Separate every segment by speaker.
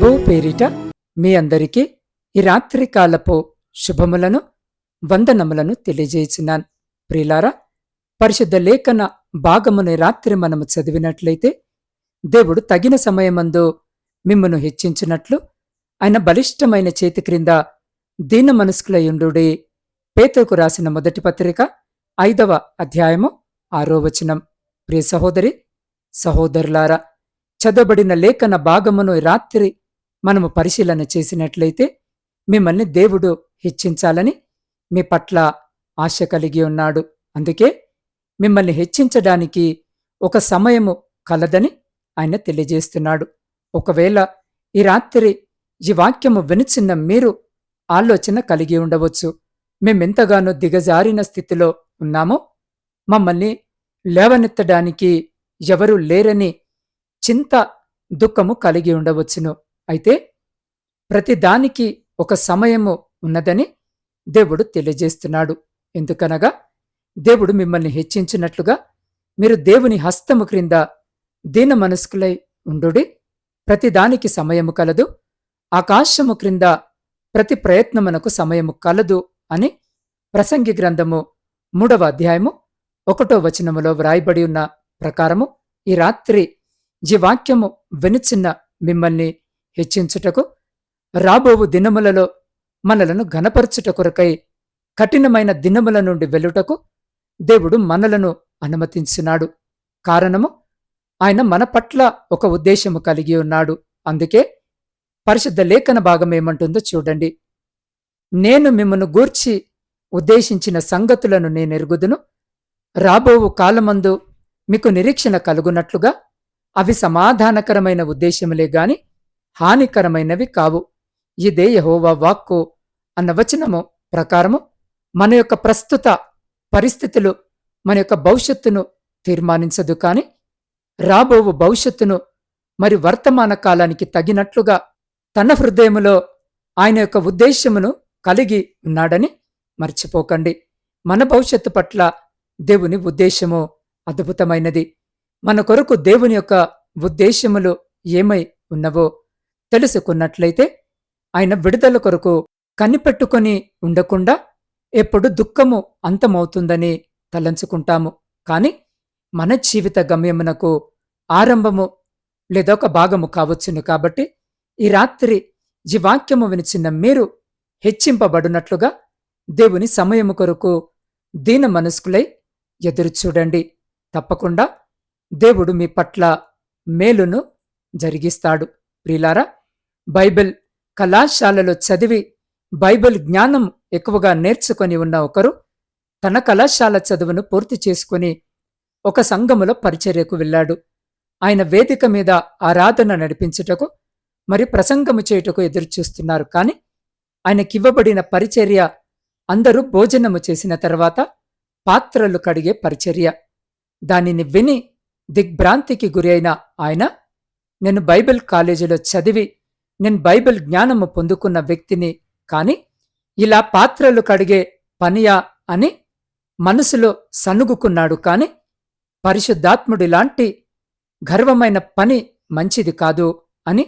Speaker 1: ప్రభు పేరిట మీ అందరికీ ఈ రాత్రికాలపు శుభములను వందనములను తెలియజేసినాను. ప్రిలారా పరిశుద్ధ లేఖన భాగముని రాత్రి మనము చదివినట్లయితే దేవుడు తగిన సమయమందు మిమ్మను హెచ్చించినట్లు ఆయన బలిష్టమైన చేతి క్రింద దీన మనస్కులయుండుడి పేతుకు రాసిన మొదటి పత్రిక ఐదవ అధ్యాయము ఆరో వచనం. ప్రియ సహోదరి సహోదరులారా చదవబడిన లేఖన భాగమును రాత్రి మనము పరిశీలన చేసినట్లయితే మిమ్మల్ని దేవుడు హెచ్చించాలని మీ పట్ల ఆశ కలిగి ఉన్నాడు. అందుకే మిమ్మల్ని హెచ్చించడానికి ఒక సమయము కలదని ఆయన తెలియజేస్తున్నాడు. ఒకవేళ ఈ రాత్రి ఈ వాక్యము వినిచిన్న మీరు ఆలోచన కలిగి ఉండవచ్చు. మేమెంతగానో దిగజారిన స్థితిలో ఉన్నామో మమ్మల్ని లేవనెత్తడానికి ఎవరూ లేరని చింత దుఃఖము కలిగి ఉండవచ్చును. అయితే ప్రతిదానికి ఒక సమయము ఉన్నదని దేవుడు తెలియజేస్తున్నాడు. ఎందుకనగా దేవుడు మిమ్మల్ని హెచ్చించినట్లుగా మీరు దేవుని హస్తము క్రింద దీన మనస్కులై ఉండుడి. ప్రతిదానికి సమయము కలదు. ఆకాశము క్రింద ప్రతి ప్రయత్నమునకు సమయము కలదు అని ప్రసంగి గ్రంథము మూడవ అధ్యాయము ఒకటో వచనములో వ్రాయబడి ఉన్న ప్రకారము ఈ రాత్రి ఈ వాక్యము వెనుచిన్న మిమ్మల్ని హెచ్చించుటకు రాబోవు దినములలో మనలను ఘనపరచుట కొరకై కఠినమైన దినముల నుండి వెళ్ళుటకు దేవుడు మనలను అనుమతించినాడు. కారణము ఆయన మన పట్ల ఒక ఉద్దేశము కలిగి ఉన్నాడు. అందుకే పరిశుద్ధ లేఖన భాగం ఏమంటుందో చూడండి. నేను మిమ్మను గూర్చి ఉద్దేశించిన సంగతులను నేనెరుగుదును. రాబోవు కాలమందు మీకు నిరీక్షణ కలుగునట్లుగా అవి సమాధానకరమైన ఉద్దేశములే గాని హానికరమైనవి కావు. ఇదే యహోవా వాక్కు అన్న వచనము ప్రకారము మన యొక్క ప్రస్తుత పరిస్థితులు మన యొక్క భవిష్యత్తును తీర్మానించదు కాని రాబోవు భవిష్యత్తును మరి వర్తమాన కాలానికి తగినట్లుగా తన హృదయములో ఆయన యొక్క ఉద్దేశ్యమును కలిగి ఉన్నాడని మర్చిపోకండి. మన భవిష్యత్తు పట్ల దేవుని ఉద్దేశము అద్భుతమైనది. మన కొరకు దేవుని యొక్క ఉద్దేశ్యములు ఏమై ఉన్నవో తెలుసుకున్నట్లయితే ఆయన విడుదల కొరకు కనిపెట్టుకొని ఉండకుండా ఎప్పుడు దుఃఖము అంతమవుతుందని తలంచుకుంటాము. కాని మన జీవిత గమ్యమునకు ఆరంభము లేదా ఒక భాగము కావచ్చును కాబట్టి ఈ రాత్రి ఈ వాక్యము వినిచిన మీరు హెచ్చింపబడినట్లుగా దేవుని సమయము కొరకు దీన మనస్కులై ఎదురుచూడండి తప్పకుండా దేవుడు మీ పట్ల మేలును జరిగిస్తాడు. ప్రిలారా బైబిల్ కళాశాలలో చదివి బైబిల్ జ్ఞానం ఎక్కువగా నేర్చుకొని ఉన్న ఒకరు తన కళాశాల చదువును పూర్తి చేసుకుని ఒక సంఘములో పరిచర్యకు వెళ్ళాడు. ఆయన వేదిక మీద ఆరాధన నడిపించుటకు మరి ప్రసంగము చేయుటకు ఎదురుచూస్తున్నారు కాని ఆయనకివ్వబడిన పరిచర్య అందరూ భోజనము చేసిన తర్వాత పాత్రలు కడిగే పరిచర్య. దానిని విని దిగ్భ్రాంతికి గురి అయిన ఆయన నేను బైబిల్ కాలేజీలో చదివి నేను బైబిల్ జ్ఞానము పొందుకున్న వ్యక్తిని కాని ఇలా పాత్రలు కడిగే పనియా అని మనసులో సనుగుకున్నాడు కాని పరిశుద్ధాత్ముడిలాంటి గర్వమైన పని మంచిది కాదు అని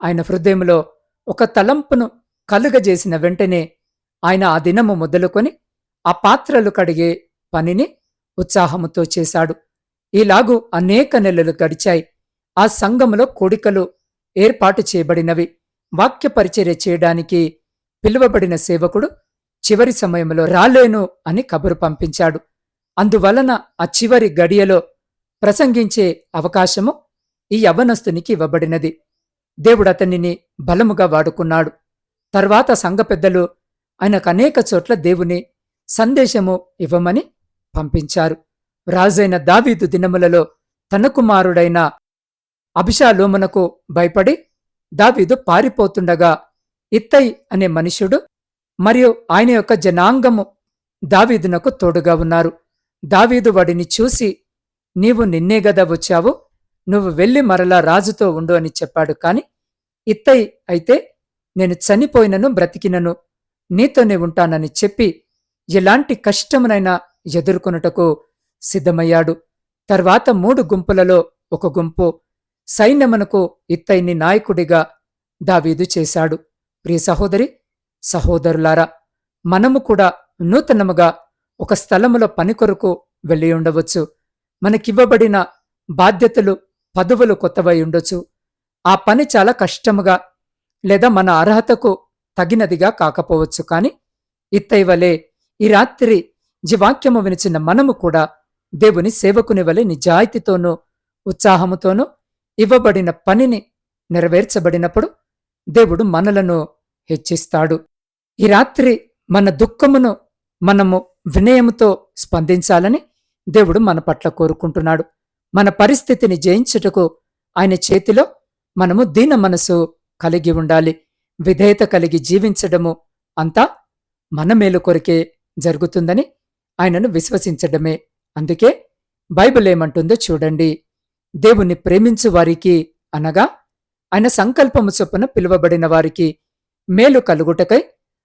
Speaker 1: ఆయన హృదయంలో ఒక తలంపును కలుగజేసిన వెంటనే ఆయన ఆ దినము మొదలుకొని ఆ పాత్రలు కడిగే పనిని ఉత్సాహముతో చేశాడు. ఇలాగూ అనేక నెలలు గడిచాయి. ఆ సంఘములో కోడికలు ఏర్పాటు చేయబడినవి. వాక్య పరిచర్య చేయడానికి పిలువబడిన సేవకుడు చివరి సమయంలో రాలేను అని కబురు పంపించాడు. అందువలన ఆ చివరి గడియలో ప్రసంగించే అవకాశము ఈ యవనస్తునికి ఇవ్వబడినది. దేవుడు అతనిని బలముగా వాడుకున్నాడు. తర్వాత సంఘ పెద్దలు ఆయనకు అనేక చోట్ల దేవుని సందేశము ఇవ్వమని పంపించారు. రాజైన దావీదు దినములలో తన కుమారుడైన అభిషాలోమునకు భయపడి దావీదు పారిపోతుండగా ఇత్తై అనే మనుష్యుడు మరియు ఆయన యొక్క జనాంగము దావీదునకు తోడుగా ఉన్నారు. దావీదు వాడిని చూసి నీవు నిన్నే గదా వచ్చావు నువ్వు వెళ్ళి మరలా రాజుతో ఉండు అని చెప్పాడు. కాని ఇత్తై అయితే నేను చనిపోయినను బ్రతికినను నీతోనే ఉంటానని చెప్పి ఎలాంటి కష్టమునైనా ఎదుర్కొనుటకు సిద్ధమయ్యాడు. తర్వాత మూడు గుంపులలో ఒక గుంపు సైన్యమునకు ఇత్తైని నాయకుడిగా దావీదు చేశాడు. ప్రియ సహోదరి సహోదరులారా మనము కూడా నూతనముగా ఒక స్థలములో పని కొరకు వెళ్ళి ఉండవచ్చు. మనకివ్వబడిన బాధ్యతలు పదవులు కొత్తవై ఉండొచ్చు. ఆ పని చాలా కష్టముగా లేదా మన అర్హతకు తగినదిగా కాకపోవచ్చు. కాని ఇత్తైవలే ఈ రాత్రి జీవాక్యము వినిచిన మనము కూడా దేవుని సేవకుని వలె నిజాయితీతోనూ ఉత్సాహముతోనూ ఇవ్వబడిన పనిని నెరవేర్చబడినప్పుడు దేవుడు మనలను హెచ్చిస్తాడు. ఈ రాత్రి మన దుఃఖమును మనము వినయముతో స్పందించాలని దేవుడు మన పట్ల కోరుకుంటున్నాడు. మన పరిస్థితిని జయించుటకు ఆయన చేతిలో మనము దీన మనసు కలిగి ఉండాలి. విధేయత కలిగి జీవించడము అంతా మన మేలు కొరికే జరుగుతుందని ఆయనను విశ్వసించడమే. అందుకే బైబిల్ ఏమంటుందో చూడండి. దేవుణ్ణి ప్రేమించు వారికి అనగా ఆయన సంకల్పము చొప్పున పిలువబడిన వారికి మేలు కలుగుటకై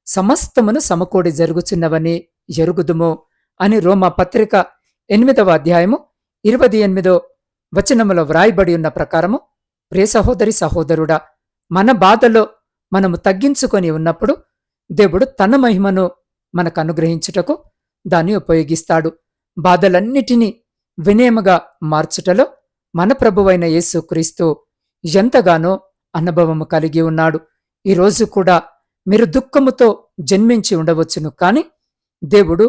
Speaker 1: సమస్తమును సమకూడి జరుగుచున్నవని ఎరుగుదుము అని రోమా పత్రిక ఎనిమిదవ అధ్యాయము ఇరవై ఎనిమిదో వచనములో వ్రాయబడి ఉన్న ప్రకారము ప్రియ సహోదరి సహోదరుడా మన బాధలో మనము తగ్గించుకొని ఉన్నప్పుడు దేవుడు తన మహిమను మనకు అనుగ్రహించుటకు దాన్ని ఉపయోగిస్తాడు. బాధలన్నిటినీ వినయముగా మార్చుటలో మన ప్రభువైన యేసుక్రీస్తు ఎంతగానో అనుభవము కలిగి ఉన్నాడు. ఈరోజు కూడా మీరు దుఃఖముతో జన్మించి ఉండవచ్చును కాని దేవుడు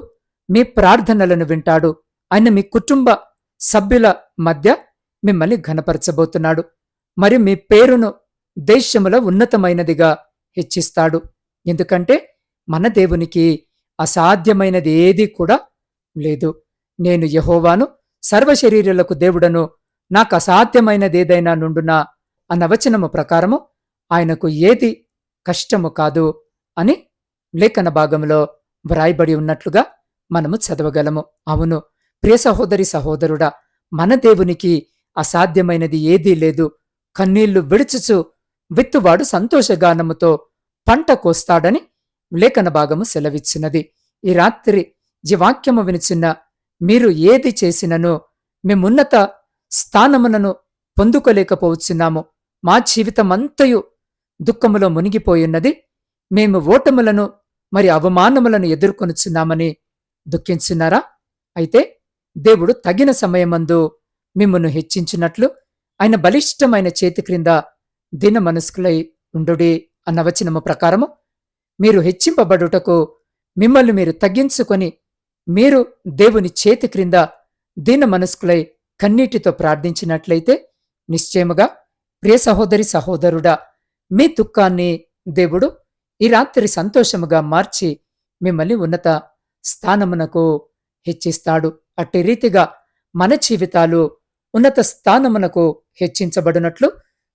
Speaker 1: మీ ప్రార్థనలను వింటాడు. ఆయన మీ కుటుంబ సభ్యుల మధ్య మిమ్మల్ని ఘనపరచబోతున్నాడు. మరి మీ పేరును దేశములో ఉన్నతమైనదిగా హెచ్చిస్తాడు. ఎందుకంటే మన దేవునికి అసాధ్యమైనది ఏదీ కూడా లేదు. నేను యహోవాను సర్వశరీరులకు దేవుడను నాకు అసాధ్యమైనదేదైనా నుండునా అన్న వచనము ప్రకారము ఆయనకు ఏది కష్టము కాదు అని లేఖన భాగంలో వ్రాయబడి ఉన్నట్లుగా మనము చదవగలము. అవును ప్రియ సహోదరి సహోదరుడా మన దేవునికి అసాధ్యమైనది ఏదీ లేదు. కన్నీళ్ళు విడుచుచు విత్తువాడు సంతోషగానముతో పంట కోస్తాడని లేఖన భాగము సెలవిచ్చినది. ఈ రాత్రి ఈ వాక్యము వినిచిన్న మీరు ఏది చేసినను మేమున్నత స్థానమునను పొందుకోలేకపోవచ్చున్నాము. మా జీవితమంతయు దుఃఖములో మునిగిపోయున్నది. మేము ఓటములను మరి అవమానములను ఎదుర్కొనుచున్నామని దుఃఖించున్నారా? అయితే దేవుడు తగిన సమయమందు మిమ్మను హెచ్చించినట్లు ఆయన బలిష్టమైన చేతి క్రింద దిన మనస్కులై ఉండుడి అన్న వచనము ప్రకారము మీరు హెచ్చింపబడుటకు మిమ్మల్ని మీరు తగ్గించుకొని మీరు దేవుని చేతి క్రింద దీన మనస్కులై కన్నీటితో ప్రార్థించినట్లయితే నిశ్చయముగా ప్రియ సహోదరి సహోదరుడా మీ దుఃఖాన్ని దేవుడు ఈ రాత్రి సంతోషముగా మార్చి మిమ్మల్ని ఉన్నత స్థానమునకు హెచ్చిస్తాడు. అట్టి రీతిగా మన జీవితాలు ఉన్నత స్థానమునకు హెచ్చించబడినట్లు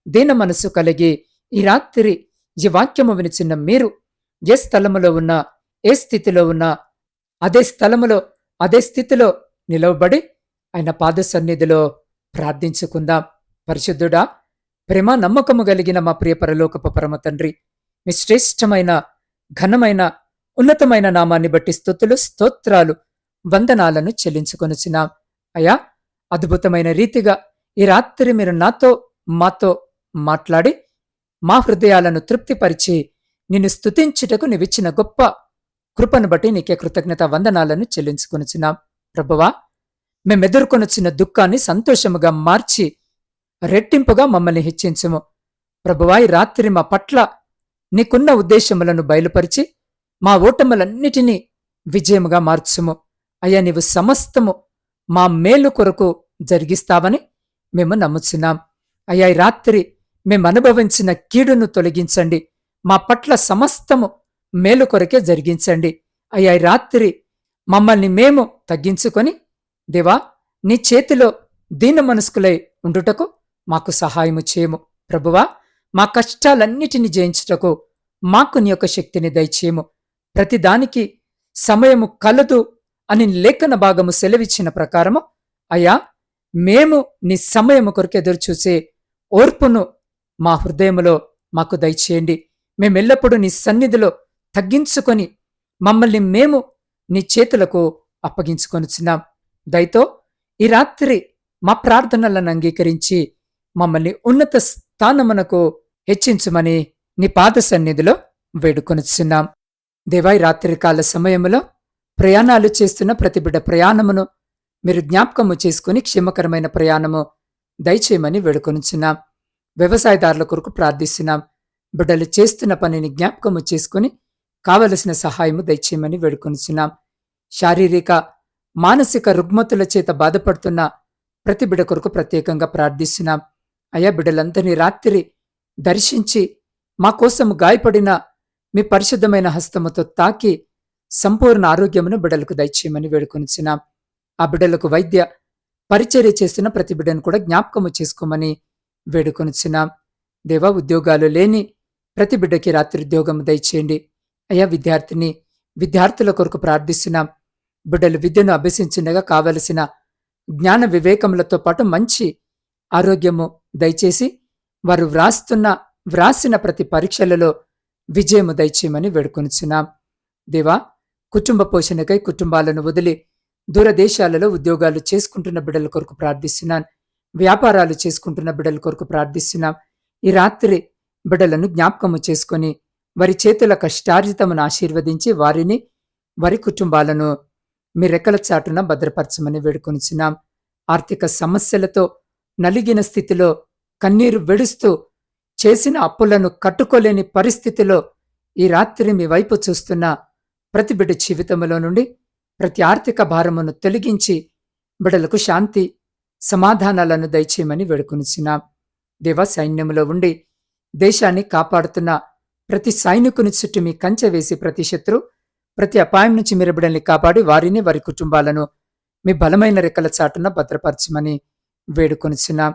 Speaker 1: దీన మనసు కలిగి ఈ రాత్రి ఈ వాక్యము వినిచిన్న మీరు ఏ స్థలములో ఉన్నా ఏ స్థితిలో ఉన్నా అదే స్థలములో అదే స్థితిలో నిలవబడి ఆయన పాద సన్నిధిలో ప్రార్థించుకుందాం. పరిశుద్ధుడా ప్రేమ నమ్మకము కలిగిన మా ప్రియ పరలోకపు పరమ తండ్రి మీ శ్రేష్టమైన ఘనమైన ఉన్నతమైన నామాన్ని బట్టి స్థుతులు స్తోత్రాలు వందనాలను చెల్లించుకొనుచున్నాం. అయా అద్భుతమైన రీతిగా ఈ రాత్రి మీరు నాతో మాతో మాట్లాడి మా హృదయాలను తృప్తిపరిచి నిన్ను స్థుతించుటకు నీవిచ్చిన గొప్ప కృపను బట్టి నీకే కృతజ్ఞత వందనాలను చెల్లించుకొనుచున్నాం. ప్రభువా మేమెదుర్కొనొచ్చిన దుఃఖాన్ని సంతోషముగా మార్చి రెట్టింపుగా మమ్మల్ని హెచ్చించము. ప్రభువాయి రాత్రి మా పట్ల నీకున్న ఉద్దేశములను బయలుపరిచి మా ఓటములన్నిటినీ విజయముగా మార్చుము. అయ్యా నీవు సమస్తము మా మేలు కొరకు జరిగిస్తావని మేము నమ్ముచున్నాం. అయ్యా రాత్రి మేము అనుభవించిన కీడును తొలగించండి. మా పట్ల సమస్తము మేలు కొరకే జరిగించండి. అయ్యా రాత్రి మమ్మల్ని మేము తగ్గించుకొని దేవా నీ చేతిలో దీన మనస్కులై ఉండుటకు మాకు సహాయము చేయము. ప్రభువా మా కష్టాలన్నిటిని జయించుటకు మాకు నీ యొక్క శక్తిని దయచేయము. ప్రతిదానికి సమయము కలదు అని లేఖన భాగము సెలవిచ్చిన ప్రకారము అయ్యా మేము నీ సమయము కొరకు ఎదురుచూసే ఓర్పును మా హృదయములో మాకు దయచేయండి. మేమెల్లప్పుడూ నీ సన్నిధిలో తగ్గించుకొని మమ్మల్ని మేము నీ చేతులకు అప్పగించుకొనుచున్నాం. దయతో ఈ రాత్రి మా ప్రార్థనలను అంగీకరించి మమ్మల్ని ఉన్నత స్థానమునకు హెచ్చించుమని నీ పాద సన్నిధిలో వేడుకొనుచున్నాం. దేవాయి రాత్రికాల సమయములో ప్రయాణాలు చేస్తున్న ప్రతి బిడ్డ ప్రయాణమును మీరు జ్ఞాపకము చేసుకుని క్షేమకరమైన ప్రయాణము దయచేయమని వేడుకొనుచున్నాం. వ్యవసాయదారుల కొరకు ప్రార్థిస్తున్నాం. బిడ్డలు చేస్తున్న పనిని జ్ఞాపకము చేసుకుని కావలసిన సహాయము దయచేయమని వేడుకొనిచున్నాం. శారీరక మానసిక రుగ్మతుల చేత బాధపడుతున్న ప్రతి బిడ కొరకు ప్రత్యేకంగా ప్రార్థిస్తున్నాం. అయా బిడ్డలందరినీ రాత్రి దర్శించి మా కోసం గాయపడిన మీ పరిశుద్ధమైన హస్తముతో తాకి సంపూర్ణ ఆరోగ్యమును బిడ్డలకు దయచేయమని వేడుకొనిచున్నాం. ఆ బిడ్డలకు వైద్య పరిచర్య చేసిన ప్రతి బిడ్డను కూడా జ్ఞాపకము చేసుకోమని వేడుకొనిచున్నాం. దేవా ఉద్యోగాలు లేని ప్రతి బిడ్డకి రాత్రి ఉద్యోగం దయచేయండి. అయా విద్యార్థిని విద్యార్థుల కొరకు ప్రార్థిస్తున్నాం. బిడ్డలు విద్యను అభ్యసించుండగా కావలసిన జ్ఞాన వివేకములతో పాటు మంచి ఆరోగ్యము దయచేసి వారు వ్రాస్తున్న వ్రాసిన ప్రతి పరీక్షలలో విజయము దయచేయమని వేడుకొనుచున్నాం. దేవా కుటుంబ పోషణకై కుటుంబాలను వదిలి దూరదేశాలలో ఉద్యోగాలు చేసుకుంటున్న బిడ్డల కొరకు ప్రార్థిస్తున్నాను వ్యాపారాలు చేసుకుంటున్న బిడ్డల కొరకు ప్రార్థిస్తున్నాం. ఈ రాత్రి బిడ్డలను జ్ఞాపకము చేసుకొని వారి చేతుల కష్టార్జితమును ఆశీర్వదించి వారిని వారి కుటుంబాలను మీ రెక్కల చాటున భద్రపరచమని వేడుకొనిచున్నాం. ఆర్థిక సమస్యలతో నలిగిన స్థితిలో కన్నీరు వెడుస్తూ చేసిన అప్పులను కట్టుకోలేని పరిస్థితిలో ఈ రాత్రి మీ వైపు చూస్తున్న ప్రతి బిడ్డ జీవితంలో నుండి ప్రతి ఆర్థిక భారమును తొలగించి బిడలకు శాంతి సమాధానాలను దయచేయమని వేడుకొనిచున్నాం. దేవ సైన్యంలో ఉండి దేశాన్ని కాపాడుతున్న ప్రతి సైనికుని చుట్టూ మీ కంచె వేసి ప్రతి శత్రు ప్రతి అపాయం నుంచి మీరు బిడ్డల్ని కాపాడి వారిని వారి కుటుంబాలను మీ బలమైన రెక్కల చాటున భద్రపరచమని వేడుకొనిచున్నాం.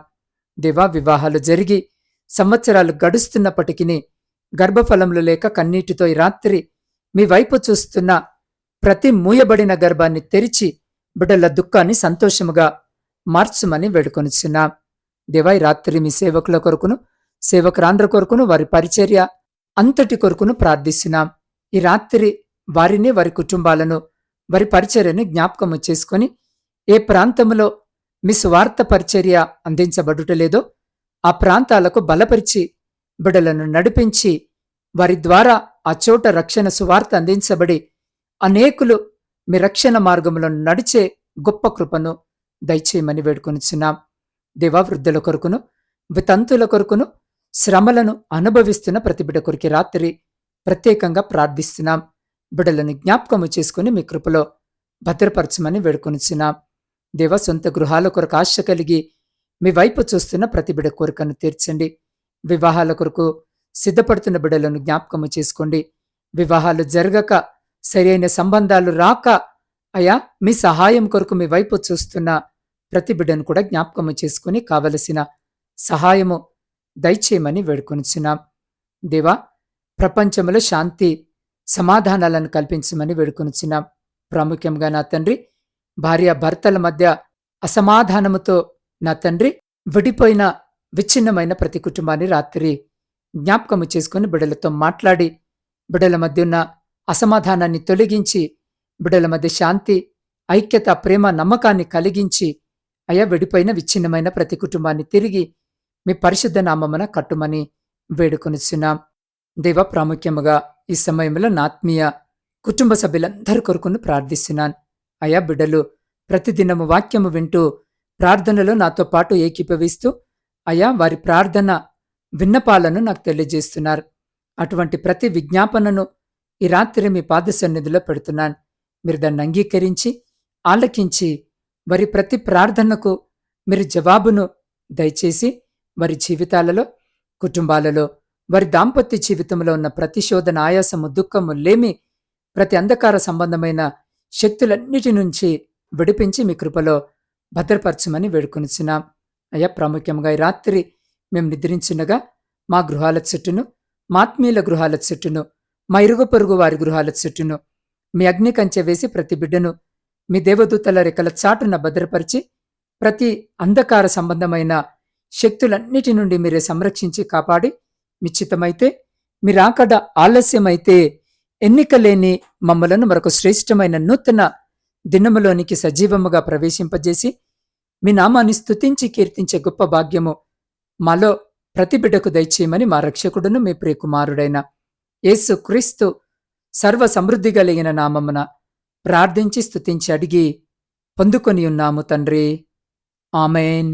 Speaker 1: దివా వివాహాలు జరిగి సంవత్సరాలు గడుస్తున్నప్పటికీ గర్భఫలములు లేక కన్నీటితో ఈ రాత్రి మీ వైపు చూస్తున్న ప్రతి మూయబడిన గర్భాన్ని తెరిచి బిడ్డల దుఃఖాన్ని సంతోషముగా మార్చుమని వేడుకొనిచున్నాం. దేవా రాత్రి మీ సేవకుల కొరకును సేవకురాండ్ర కొరకును వారి పరిచర్య అంతటి కొరకును ప్రార్థిస్తున్నాం. ఈ రాత్రి వారిని వారి కుటుంబాలను వారి పరిచర్యను జ్ఞాపకము చేసుకొని ఏ ప్రాంతంలో మీ స్వార్థ పరిచర్య అందించబడుటలేదో ఆ ప్రాంతాలకు బలపరిచి బిడలను నడిపించి వారి ద్వారా ఆ చోట రక్షణ సువార్త అందించబడి అనేకులు మీ రక్షణ మార్గంలో నడిచే గొప్ప కృపను దయచేయమని వేడుకొనిచున్నాం. దేవావృద్ధుల కొరకును వితంతుల కొరకును శ్రమలను అనుభవిస్తున్న ప్రతిబిడ కొరికి రాత్రి ప్రత్యేకంగా ప్రార్థిస్తున్నాం. బిడలను జ్ఞాపకము చేసుకుని మీ కృపలో భద్రపరచమని వేడుకొనిచున్నాం. దేవ సొంత గృహాల కొరకు ఆశ కలిగి మీ వైపు చూస్తున్న ప్రతి బిడ కోరికను తీర్చండి. వివాహాల కొరకు సిద్ధపడుతున్న బిడలను జ్ఞాపకము చేసుకోండి. వివాహాలు జరగక సరైన సంబంధాలు రాక అయా మీ సహాయం కొరకు మీ వైపు చూస్తున్న ప్రతి బిడ్డను కూడా జ్ఞాపకము చేసుకుని కావలసిన సహాయము దయచేయమని వేడుకొనిచున్నాం. దేవా ప్రపంచంలో శాంతి సమాధానాలను కల్పించమని వేడుకొనిచ్చిన ప్రాముఖ్యంగా నా తండ్రి భార్య భర్తల మధ్య అసమాధానముతో నా తండ్రి విడిపోయిన విచ్ఛిన్నమైన ప్రతి కుటుంబాన్ని రాత్రి జ్ఞాపకము చేసుకుని బిడలతో మాట్లాడి బిడల మధ్య ఉన్న అసమాధానాన్ని తొలగించి బిడల మధ్య శాంతి ఐక్యత ప్రేమ నమ్మకాన్ని కలిగించి అయా విడిపోయిన విచ్ఛిన్నమైన ప్రతి కుటుంబాన్ని తిరిగి మీ పరిశుద్ధ నామమున కట్టుమని వేడుకొనిచున్నాం. దేవ ప్రాముఖ్యముగా ఈ సమయంలో నాత్మీయ కుటుంబ సభ్యులందరి కొరకును ప్రార్థిస్తున్నాను. అయా బిడ్డలు ప్రతిదినము వాక్యము వింటూ ప్రార్థనలో నాతో పాటు ఏకీభవిస్తూ అయా వారి ప్రార్థన విన్నపాలను నాకు తెలియజేస్తున్నారు. అటువంటి ప్రతి విజ్ఞాపనను ఈ రాత్రి మీ పాద సన్నిధిలో పెడుతున్నాను. మీరు దాన్ని అంగీకరించి ఆలకించి వారి ప్రతి ప్రార్థనకు మీరు జవాబును దయచేసి వారి జీవితాలలో కుటుంబాలలో వారి దాంపత్య జీవితంలో ఉన్న ప్రతిశోధన ఆయాసము దుఃఖము లేమి ప్రతి అంధకార సంబంధమైన శక్తులన్నిటి నుంచి విడిపించి మీ కృపలో భద్రపరచమని వేడుకొనిచున్నాం. అయ్యా ప్రాముఖ్యంగా ఈ రాత్రి మేము నిద్రించుండగా మా గృహాల చుట్టూను మాత్మీయుల గృహాల చుట్టూను మా ఇరుగు పొరుగు వారి గృహాల చుట్టూను మీ అగ్ని కంచె వేసి ప్రతి బిడ్డను మీ దేవదూతల రెక్కల చాటున భద్రపరిచి ప్రతి అంధకార సంబంధమైన శక్తులన్నిటి నుండి మీరే సంరక్షించి కాపాడి మిచ్చితమైతే మీరాకడ ఆలస్యమైతే ఎన్నికలేని మమ్మలను మరొక శ్రేష్టమైన నూతన దినములోనికి సజీవముగా ప్రవేశింపజేసి మీ నామాన్ని స్తుతించి కీర్తించే గొప్ప భాగ్యము మాలో ప్రతి బిడ్డకు దయచేయమని మా రక్షకుడును మీ ప్రియకుమారుడైన యేసు క్రీస్తు సర్వ సమృద్ధి కలిగిన నామమున ప్రార్థించి స్తుతించి అడిగి పొందుకొని ఉన్నాము తండ్రి. ఆమెన్.